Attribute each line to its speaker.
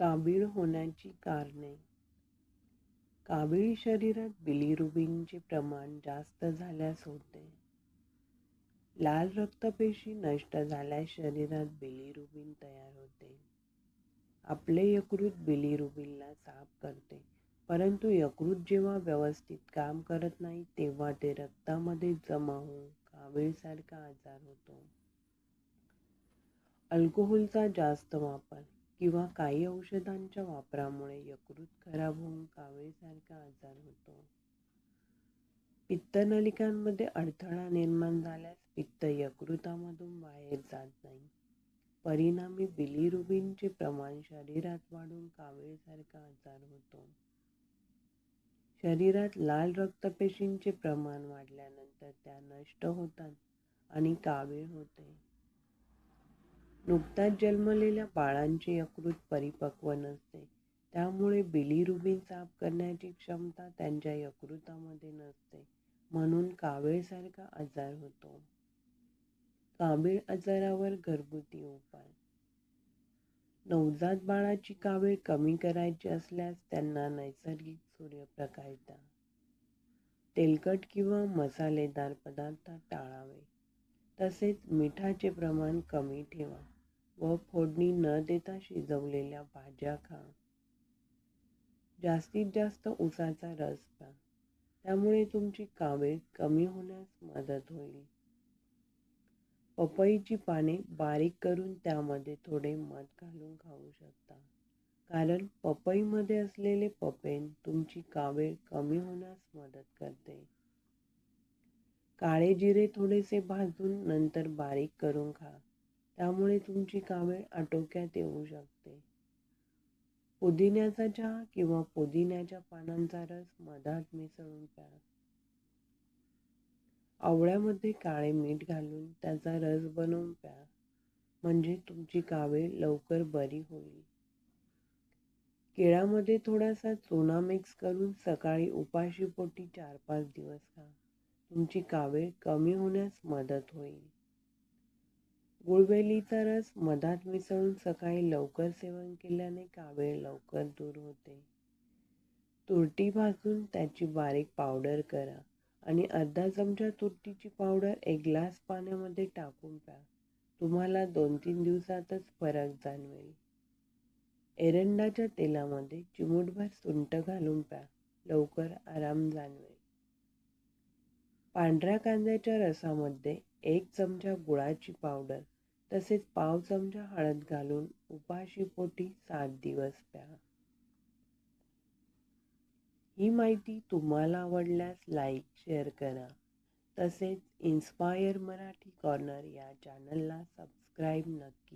Speaker 1: काबीळ होण्याची कारणे. काबीळ शरीरात बिलिरुबिनचे प्रमाण जास्त झाल्यास होते. लाल रक्तपेशी नष्ट झाल्यास शरीरात बिलिरुबिन तयार होते. आपले यकृत बिलिरुबिनला साफ करते परंतु यकृत जेव्हा व्यवस्थित काम करत नाही तेव्हा ते रक्तामध्ये जमा होऊन कावीळसारखा आजार होतो. अल्कोहोलचा जास्त वापर किंवा काही औषधांच्या वापरामुळे यकृत खराब होऊन कावीळसारखा आजार होतो. पित्तनलिकांमध्ये अडथळा निर्माण झाल्यास पित्त यकृतामधून बाहेर जात नाही. परिणामी बिलिरुबिनचे प्रमाण शरीरात वाढून कावीळसारखा आजार होतो. शरीरात लाल रक्तपेशींचे प्रमाण वाढल्यानंतर त्या नष्ट होतात आणि कावीळ होते. नुकताच जन्मलेल्या बाळांचे यकृत परिपक्व नसते. त्यामुळे बिलिरुबिन साफ करण्याची क्षमता त्यांच्या यकृतामध्ये नसते. म्हणून कावीळसारखा आजार होतो. कावीळ आजारावर घरगुती उपाय. नवजात बाळाची कावीळ कमी करायची असल्यास त्यांना नैसर्गिक सूर्यप्रकाश द्या. तेलकट किंवा मसालेदार पदार्थ टाळावे. तसेच मिठाचे प्रमाण कमी ठेवा व फोडणी न देता शिजवलेल्या भाज्या खा. जास्तीत जास्त उसाचा रस प्या. त्यामुळे तुमची कावे कमी होण्यास मदत होईल. पपईची पाने बारीक करून त्यामध्ये थोडे मध घालून खाऊ शकता. कारण पपईमध्ये असलेले पपेन तुमची कावीळ कमी होण्यास मदत करते. काळे जिरे थोडेसे भाजून नंतर बारीक करून खा. त्यामुळे तुमची कामे आटोक्यात येऊ शकते. पुदिन्याचा चहा किंवा पुदिन्याच्या पानांचा रस मधात मिसळून प्या. आवळ्यामध्ये काळे मीठ घालून त्याचा रस बनवून प्या. म्हणजे तुमची कावे लवकर बरी होईल. केळामध्ये थोडासा चुना मिक्स करून सकाळी उपाशी पोटी चार पाच दिवस खा. तुमची कावीळ कमी होण्यास मदत होईल. गुळवेलीचा रस मधात मिसळून सकाळी लवकर सेवन केल्याने कावीळ लवकर दूर होते. तुरटी भाजून त्याची बारीक पावडर करा आणि अर्धा चमचा तुरटीची पावडर एक ग्लास पाण्यामध्ये टाकून प्या. तुम्हाला दोन तीन दिवसातच फरक जाणवेल. एरंडाच्या तेलामध्ये चिमूटभर सुंट घालून प्या. लवकर आराम जाणवेल. पांढऱ्या कांद्याच्या रसामध्ये एक चमचा गुळाची पावडर तसेच पाव चमचा हळद घालून उपाशी पोटी सात दिवस प्या. ही माहिती तुम्हाला आवडल्यास लाईक शेअर करा. तसेच इन्स्पायर मराठी कॉर्नर या चॅनलला सबस्क्राईब नक्की